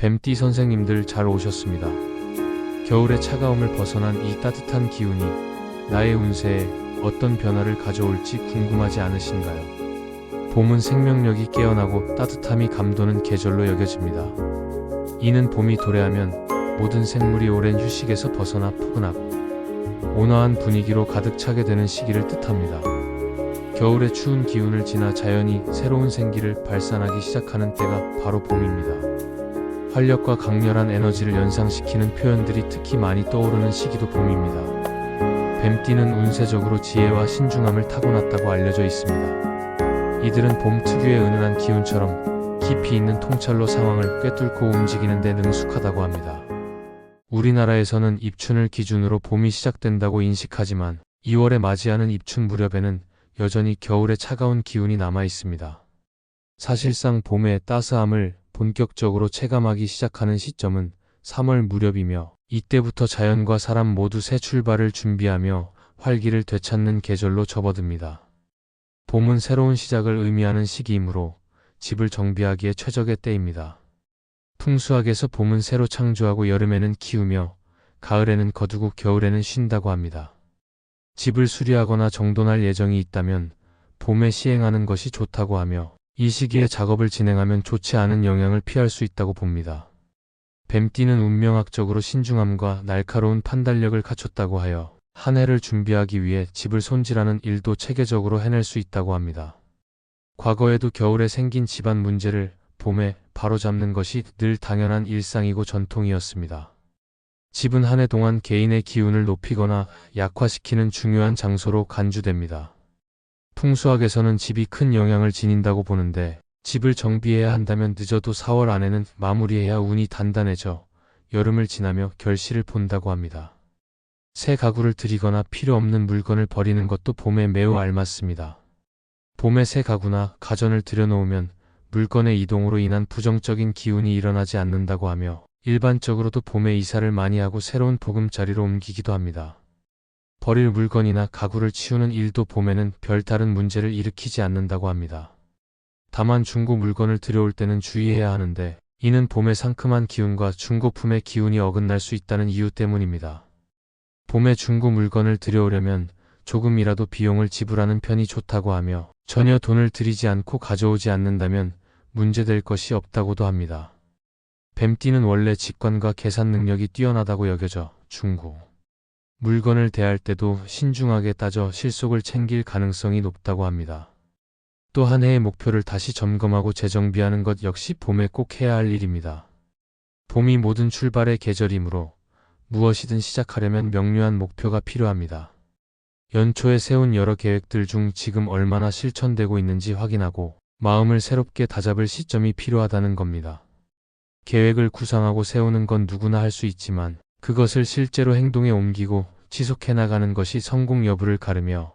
뱀띠 선생님들 잘 오셨습니다. 겨울의 차가움을 벗어난 이 따뜻한 기운이 나의 운세에 어떤 변화를 가져올지 궁금하지 않으신가요? 봄은 생명력이 깨어나고 따뜻함이 감도는 계절로 여겨집니다. 이는 봄이 도래하면 모든 생물이 오랜 휴식에서 벗어나 포근하고 온화한 분위기로 가득 차게 되는 시기를 뜻합니다. 겨울의 추운 기운을 지나 자연이 새로운 생기를 발산하기 시작하는 때가 바로 봄입니다. 활력과 강렬한 에너지를 연상시키는 표현들이 특히 많이 떠오르는 시기도 봄입니다. 뱀띠는 운세적으로 지혜와 신중함을 타고났다고 알려져 있습니다. 이들은 봄 특유의 은은한 기운처럼 깊이 있는 통찰로 상황을 꿰뚫고 움직이는 데 능숙하다고 합니다. 우리나라에서는 입춘을 기준으로 봄이 시작된다고 인식하지만 2월에 맞이하는 입춘 무렵에는 여전히 겨울의 차가운 기운이 남아 있습니다. 사실상 봄의 따스함을 본격적으로 체감하기 시작하는 시점은 3월 무렵이며 이때부터 자연과 사람 모두 새 출발을 준비하며 활기를 되찾는 계절로 접어듭니다. 봄은 새로운 시작을 의미하는 시기이므로 집을 정비하기에 최적의 때입니다. 풍수학에서 봄은 새로 창조하고 여름에는 키우며 가을에는 거두고 겨울에는 쉰다고 합니다. 집을 수리하거나 정돈할 예정이 있다면 봄에 시행하는 것이 좋다고 하며 이 시기에 작업을 진행하면 좋지 않은 영향을 피할 수 있다고 봅니다. 뱀띠는 운명학적으로 신중함과 날카로운 판단력을 갖췄다고 하여 한 해를 준비하기 위해 집을 손질하는 일도 체계적으로 해낼 수 있다고 합니다. 과거에도 겨울에 생긴 집안 문제를 봄에 바로잡는 것이 늘 당연한 일상이고 전통이었습니다. 집은 한 해 동안 개인의 기운을 높이거나 약화시키는 중요한 장소로 간주됩니다. 풍수학에서는 집이 큰 영향을 지닌다고 보는데 집을 정비해야 한다면 늦어도 4월 안에는 마무리해야 운이 단단해져 여름을 지나며 결실을 본다고 합니다. 새 가구를 들이거나 필요 없는 물건을 버리는 것도 봄에 매우 알맞습니다. 봄에 새 가구나 가전을 들여놓으면 물건의 이동으로 인한 부정적인 기운이 일어나지 않는다고 하며 일반적으로도 봄에 이사를 많이 하고 새로운 보금자리로 옮기기도 합니다. 버릴 물건이나 가구를 치우는 일도 봄에는 별다른 문제를 일으키지 않는다고 합니다. 다만 중고 물건을 들여올 때는 주의해야 하는데 이는 봄의 상큼한 기운과 중고품의 기운이 어긋날 수 있다는 이유 때문입니다. 봄에 중고 물건을 들여오려면 조금이라도 비용을 지불하는 편이 좋다고 하며 전혀 돈을 들이지 않고 가져오지 않는다면 문제될 것이 없다고도 합니다. 뱀띠는 원래 직관과 계산 능력이 뛰어나다고 여겨져 중고 물건을 대할 때도 신중하게 따져 실속을 챙길 가능성이 높다고 합니다. 또 한 해의 목표를 다시 점검하고 재정비하는 것 역시 봄에 꼭 해야 할 일입니다. 봄이 모든 출발의 계절이므로 무엇이든 시작하려면 명료한 목표가 필요합니다. 연초에 세운 여러 계획들 중 지금 얼마나 실천되고 있는지 확인하고 마음을 새롭게 다잡을 시점이 필요하다는 겁니다. 계획을 구상하고 세우는 건 누구나 할 수 있지만 그것을 실제로 행동에 옮기고 지속해 나가는 것이 성공 여부를 가르며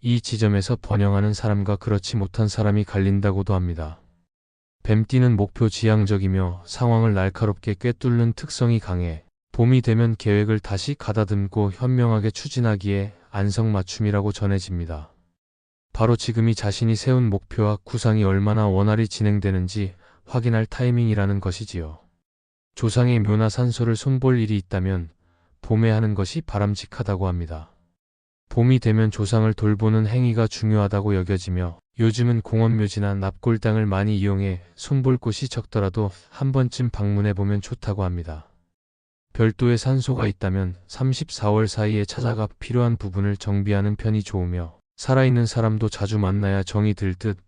이 지점에서 번영하는 사람과 그렇지 못한 사람이 갈린다고도 합니다. 뱀띠는 목표 지향적이며 상황을 날카롭게 꿰뚫는 특성이 강해 봄이 되면 계획을 다시 가다듬고 현명하게 추진하기에 안성맞춤이라고 전해집니다. 바로 지금이 자신이 세운 목표와 구상이 얼마나 원활히 진행되는지 확인할 타이밍이라는 것이지요. 조상의 묘나 산소를 손볼 일이 있다면 봄에 하는 것이 바람직하다고 합니다. 봄이 되면 조상을 돌보는 행위가 중요하다고 여겨지며 요즘은 공원묘지나 납골당을 많이 이용해 손볼 곳이 적더라도 한 번쯤 방문해 보면 좋다고 합니다. 별도의 산소가 있다면 34월 사이에 찾아가 필요한 부분을 정비하는 편이 좋으며 살아있는 사람도 자주 만나야 정이 들 듯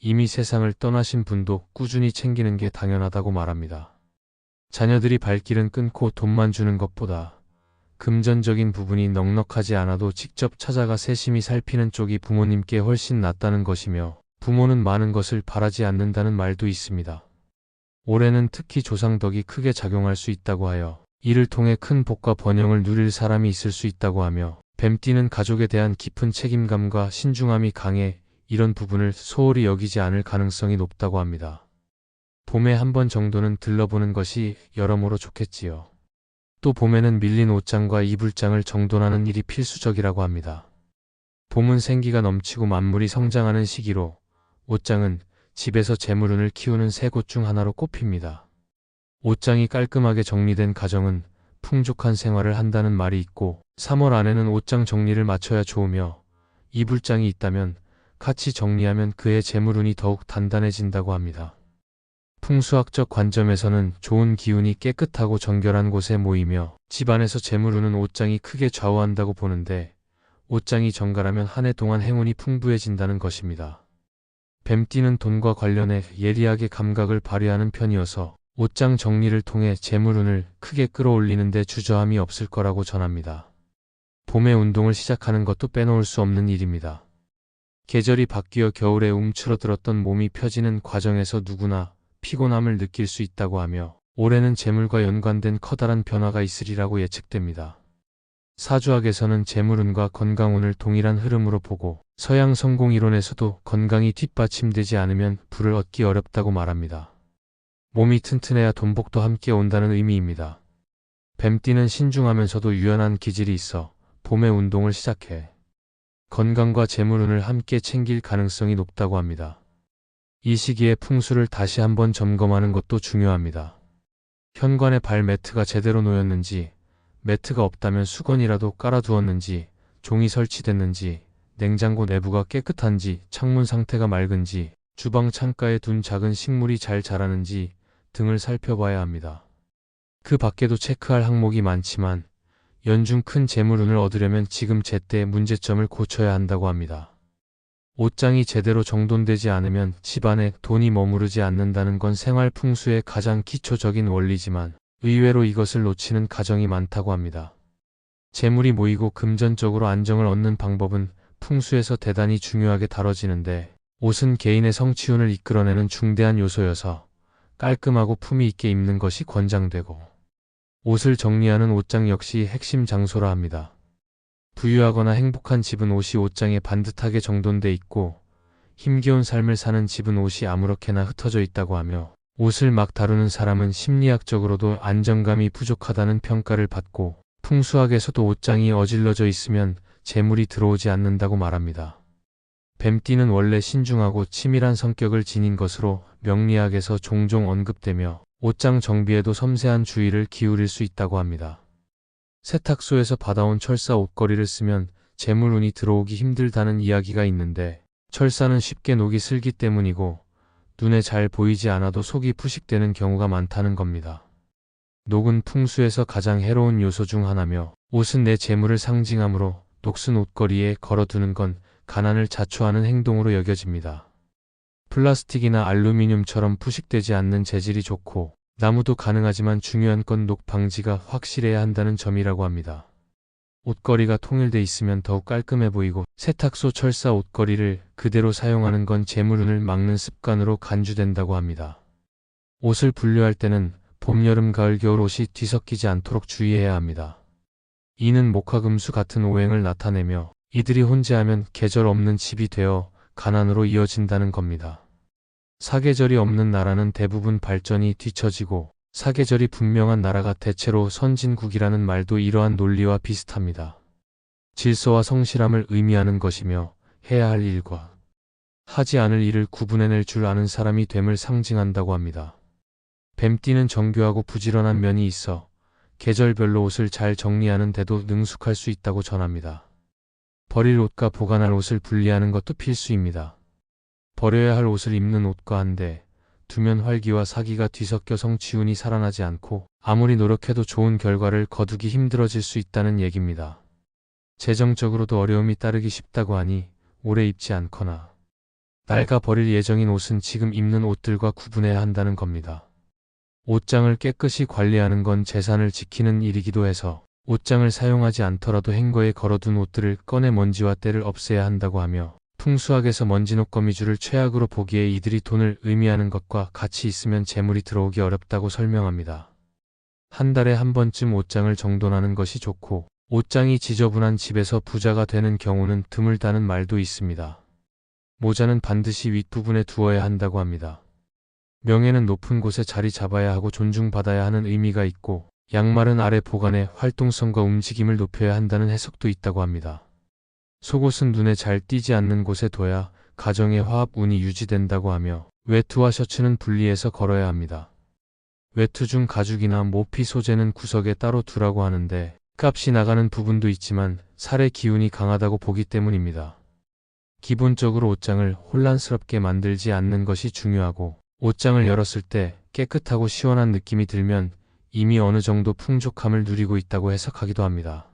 이미 세상을 떠나신 분도 꾸준히 챙기는 게 당연하다고 말합니다. 자녀들이 발길은 끊고 돈만 주는 것보다 금전적인 부분이 넉넉하지 않아도 직접 찾아가 세심히 살피는 쪽이 부모님께 훨씬 낫다는 것이며 부모는 많은 것을 바라지 않는다는 말도 있습니다. 올해는 특히 조상덕이 크게 작용할 수 있다고 하여 이를 통해 큰 복과 번영을 누릴 사람이 있을 수 있다고 하며 뱀띠는 가족에 대한 깊은 책임감과 신중함이 강해 이런 부분을 소홀히 여기지 않을 가능성이 높다고 합니다. 봄에 한 번 정도는 들러보는 것이 여러모로 좋겠지요. 또 봄에는 밀린 옷장과 이불장을 정돈하는 일이 필수적이라고 합니다. 봄은 생기가 넘치고 만물이 성장하는 시기로 옷장은 집에서 재물운을 키우는 세 곳 중 하나로 꼽힙니다. 옷장이 깔끔하게 정리된 가정은 풍족한 생활을 한다는 말이 있고 3월 안에는 옷장 정리를 마쳐야 좋으며 이불장이 있다면 같이 정리하면 그의 재물운이 더욱 단단해진다고 합니다. 풍수학적 관점에서는 좋은 기운이 깨끗하고 정결한 곳에 모이며 집안에서 재물운은 옷장이 크게 좌우한다고 보는데 옷장이 정갈하면 한 해 동안 행운이 풍부해진다는 것입니다. 뱀띠는 돈과 관련해 예리하게 감각을 발휘하는 편이어서 옷장 정리를 통해 재물운을 크게 끌어올리는 데 주저함이 없을 거라고 전합니다. 봄에 운동을 시작하는 것도 빼놓을 수 없는 일입니다. 계절이 바뀌어 겨울에 움츠러들었던 몸이 펴지는 과정에서 누구나 피곤함을 느낄 수 있다고 하며 올해는 재물과 연관된 커다란 변화가 있으리라고 예측됩니다. 사주학에서는 재물운과 건강운을 동일한 흐름으로 보고 서양 성공 이론에서도 건강이 뒷받침되지 않으면 불을 얻기 어렵다고 말합니다. 몸이 튼튼해야 돈복도 함께 온다는 의미입니다. 뱀띠는 신중하면서도 유연한 기질이 있어 봄에 운동을 시작해 건강과 재물운을 함께 챙길 가능성이 높다고 합니다. 이 시기에 풍수를 다시 한번 점검하는 것도 중요합니다. 현관에 발 매트가 제대로 놓였는지, 매트가 없다면 수건이라도 깔아두었는지, 종이 설치됐는지, 냉장고 내부가 깨끗한지, 창문 상태가 맑은지, 주방 창가에 둔 작은 식물이 잘 자라는지 등을 살펴봐야 합니다. 그 밖에도 체크할 항목이 많지만 연중 큰 재물운을 얻으려면 지금 제때 문제점을 고쳐야 한다고 합니다. 옷장이 제대로 정돈되지 않으면 집안에 돈이 머무르지 않는다는 건 생활 풍수의 가장 기초적인 원리지만 의외로 이것을 놓치는 가정이 많다고 합니다. 재물이 모이고 금전적으로 안정을 얻는 방법은 풍수에서 대단히 중요하게 다뤄지는데 옷은 개인의 성취운을 이끌어내는 중대한 요소여서 깔끔하고 품위 있게 입는 것이 권장되고 옷을 정리하는 옷장 역시 핵심 장소라 합니다. 부유하거나 행복한 집은 옷이 옷장에 반듯하게 정돈돼 있고 힘겨운 삶을 사는 집은 옷이 아무렇게나 흩어져 있다고 하며 옷을 막 다루는 사람은 심리학적으로도 안정감이 부족하다는 평가를 받고 풍수학에서도 옷장이 어질러져 있으면 재물이 들어오지 않는다고 말합니다. 뱀띠는 원래 신중하고 치밀한 성격을 지닌 것으로 명리학에서 종종 언급되며 옷장 정비에도 섬세한 주의를 기울일 수 있다고 합니다. 세탁소에서 받아온 철사 옷걸이를 쓰면 재물운이 들어오기 힘들다는 이야기가 있는데 철사는 쉽게 녹이 슬기 때문이고 눈에 잘 보이지 않아도 속이 푸식되는 경우가 많다는 겁니다. 녹은 풍수에서 가장 해로운 요소 중 하나며 옷은 내 재물을 상징하므로 녹슨 옷걸이에 걸어두는 건 가난을 자초하는 행동으로 여겨집니다. 플라스틱이나 알루미늄처럼 푸식되지 않는 재질이 좋고 나무도 가능하지만 중요한 건 녹 방지가 확실해야 한다는 점이라고 합니다. 옷걸이가 통일돼 있으면 더욱 깔끔해 보이고 세탁소 철사 옷걸이를 그대로 사용하는 건 재물운을 막는 습관으로 간주된다고 합니다. 옷을 분류할 때는 봄, 여름, 가을, 겨울 옷이 뒤섞이지 않도록 주의해야 합니다. 이는 목화금수 같은 오행을 나타내며 이들이 혼재하면 계절 없는 집이 되어 가난으로 이어진다는 겁니다. 사계절이 없는 나라는 대부분 발전이 뒤처지고 사계절이 분명한 나라가 대체로 선진국이라는 말도 이러한 논리와 비슷합니다. 질서와 성실함을 의미하는 것이며 해야 할 일과 하지 않을 일을 구분해낼 줄 아는 사람이 됨을 상징한다고 합니다. 뱀띠는 정교하고 부지런한 면이 있어 계절별로 옷을 잘 정리하는 데도 능숙할 수 있다고 전합니다. 버릴 옷과 보관할 옷을 분리하는 것도 필수입니다. 버려야 할 옷을 입는 옷과 한데 두면 활기와 사기가 뒤섞여 성취운이 살아나지 않고 아무리 노력해도 좋은 결과를 거두기 힘들어질 수 있다는 얘기입니다. 재정적으로도 어려움이 따르기 쉽다고 하니 오래 입지 않거나 낡아 버릴 예정인 옷은 지금 입는 옷들과 구분해야 한다는 겁니다. 옷장을 깨끗이 관리하는 건 재산을 지키는 일이기도 해서 옷장을 사용하지 않더라도 행거에 걸어둔 옷들을 꺼내 먼지와 때를 없애야 한다고 하며 풍수학에서 먼지노 거미줄을 최악으로 보기에 이들이 돈을 의미하는 것과 같이 있으면 재물이 들어오기 어렵다고 설명합니다. 한 달에 한 번쯤 옷장을 정돈하는 것이 좋고 옷장이 지저분한 집에서 부자가 되는 경우는 드물다는 말도 있습니다. 모자는 반드시 윗부분에 두어야 한다고 합니다. 명예는 높은 곳에 자리 잡아야 하고 존중받아야 하는 의미가 있고 양말은 아래 보관해 활동성과 움직임을 높여야 한다는 해석도 있다고 합니다. 속옷은 눈에 잘 띄지 않는 곳에 둬야 가정의 화합운이 유지된다고 하며 외투와 셔츠는 분리해서 걸어야 합니다. 외투 중 가죽이나 모피 소재는 구석에 따로 두라고 하는데 값이 나가는 부분도 있지만 살의 기운이 강하다고 보기 때문입니다. 기본적으로 옷장을 혼란스럽게 만들지 않는 것이 중요하고 옷장을 열었을 때 깨끗하고 시원한 느낌이 들면 이미 어느 정도 풍족함을 누리고 있다고 해석하기도 합니다.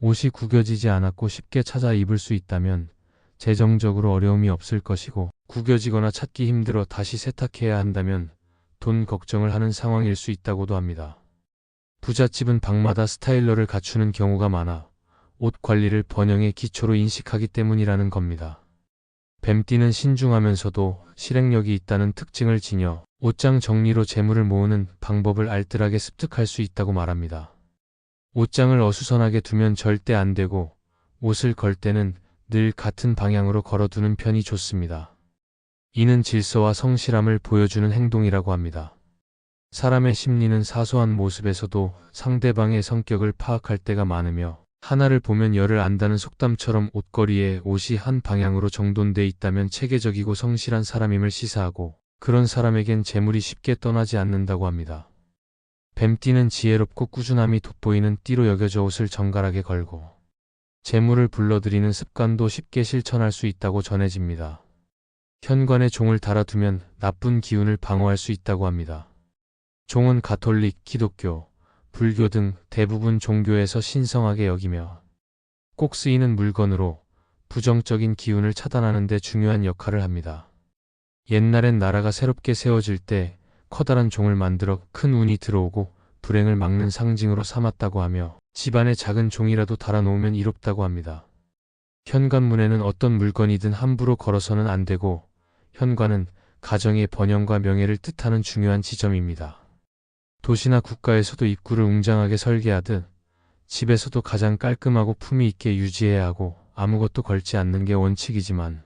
옷이 구겨지지 않았고 쉽게 찾아 입을 수 있다면 재정적으로 어려움이 없을 것이고 구겨지거나 찾기 힘들어 다시 세탁해야 한다면 돈 걱정을 하는 상황일 수 있다고도 합니다. 부잣집은 방마다 스타일러를 갖추는 경우가 많아 옷 관리를 번영의 기초로 인식하기 때문이라는 겁니다. 뱀띠는 신중하면서도 실행력이 있다는 특징을 지녀 옷장 정리로 재물을 모으는 방법을 알뜰하게 습득할 수 있다고 말합니다. 옷장을 어수선하게 두면 절대 안 되고 옷을 걸 때는 늘 같은 방향으로 걸어두는 편이 좋습니다. 이는 질서와 성실함을 보여주는 행동이라고 합니다. 사람의 심리는 사소한 모습에서도 상대방의 성격을 파악할 때가 많으며 하나를 보면 열을 안다는 속담처럼 옷걸이에 옷이 한 방향으로 정돈돼 있다면 체계적이고 성실한 사람임을 시사하고 그런 사람에겐 재물이 쉽게 떠나지 않는다고 합니다. 뱀띠는 지혜롭고 꾸준함이 돋보이는 띠로 여겨져 옷을 정갈하게 걸고 재물을 불러들이는 습관도 쉽게 실천할 수 있다고 전해집니다. 현관에 종을 달아두면 나쁜 기운을 방어할 수 있다고 합니다. 종은 가톨릭, 기독교, 불교 등 대부분 종교에서 신성하게 여기며 꼭 쓰이는 물건으로 부정적인 기운을 차단하는 데 중요한 역할을 합니다. 옛날엔 나라가 새롭게 세워질 때 커다란 종을 만들어 큰 운이 들어오고 불행을 막는 상징으로 삼았다고 하며 집안에 작은 종이라도 달아놓으면 이롭다고 합니다. 현관문에는 어떤 물건이든 함부로 걸어서는 안 되고 현관은 가정의 번영과 명예를 뜻하는 중요한 지점입니다. 도시나 국가에서도 입구를 웅장하게 설계하듯 집에서도 가장 깔끔하고 품위 있게 유지해야 하고 아무것도 걸지 않는 게 원칙이지만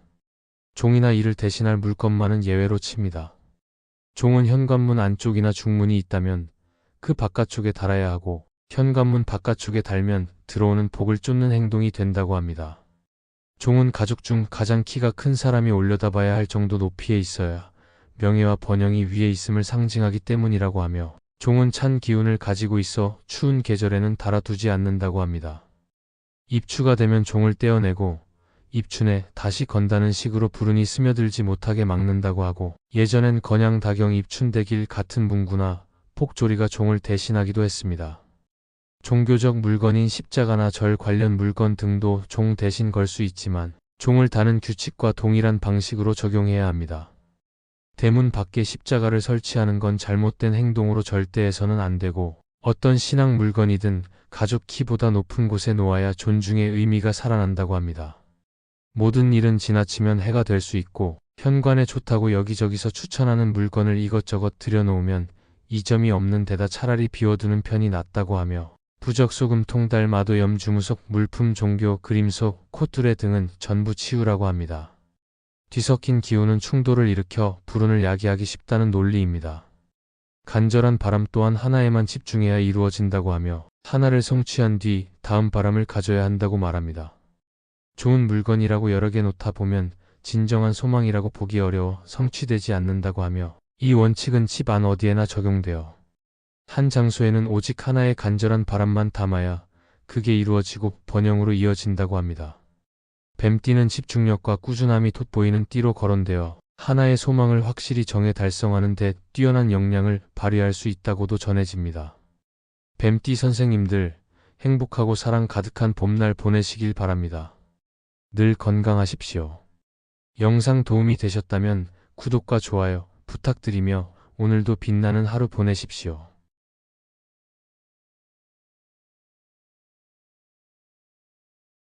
종이나 이를 대신할 물건만은 예외로 칩니다. 종은 현관문 안쪽이나 중문이 있다면 그 바깥쪽에 달아야 하고 현관문 바깥쪽에 달면 들어오는 복을 쫓는 행동이 된다고 합니다. 종은 가족 중 가장 키가 큰 사람이 올려다봐야 할 정도 높이에 있어야 명예와 번영이 위에 있음을 상징하기 때문이라고 하며 종은 찬 기운을 가지고 있어 추운 계절에는 달아두지 않는다고 합니다. 입추가 되면 종을 떼어내고 입춘에 다시 건다는 식으로 불운이 스며들지 못하게 막는다고 하고 예전엔 건양 다경 입춘대길 같은 문구나 폭조리가 종을 대신하기도 했습니다. 종교적 물건인 십자가나 절 관련 물건 등도 종 대신 걸 수 있지만 종을 다는 규칙과 동일한 방식으로 적용해야 합니다. 대문 밖에 십자가를 설치하는 건 잘못된 행동으로 절대 해서는 안 되고 어떤 신앙 물건이든 가족 키보다 높은 곳에 놓아야 존중의 의미가 살아난다고 합니다. 모든 일은 지나치면 해가 될 수 있고 현관에 좋다고 여기저기서 추천하는 물건을 이것저것 들여놓으면 이점이 없는 데다 차라리 비워두는 편이 낫다고 하며 부적 소금 통 달 마도 염 주무석 물품 종교 그림속 코뚜레 등은 전부 치우라고 합니다. 뒤섞인 기운은 충돌을 일으켜 불운을 야기하기 쉽다는 논리입니다. 간절한 바람 또한 하나에만 집중해야 이루어진다고 하며 하나를 성취한 뒤 다음 바람을 가져야 한다고 말합니다. 좋은 물건이라고 여러 개 놓다 보면 진정한 소망이라고 보기 어려워 성취되지 않는다고 하며 이 원칙은 집 안 어디에나 적용되어 한 장소에는 오직 하나의 간절한 바람만 담아야 그게 이루어지고 번영으로 이어진다고 합니다. 뱀띠는 집중력과 꾸준함이 돋보이는 띠로 거론되어 하나의 소망을 확실히 정해 달성하는 데 뛰어난 역량을 발휘할 수 있다고도 전해집니다. 뱀띠 선생님들 행복하고 사랑 가득한 봄날 보내시길 바랍니다. 늘 건강하십시오. 영상 도움이 되셨다면 구독과 좋아요 부탁드리며 오늘도 빛나는 하루 보내십시오.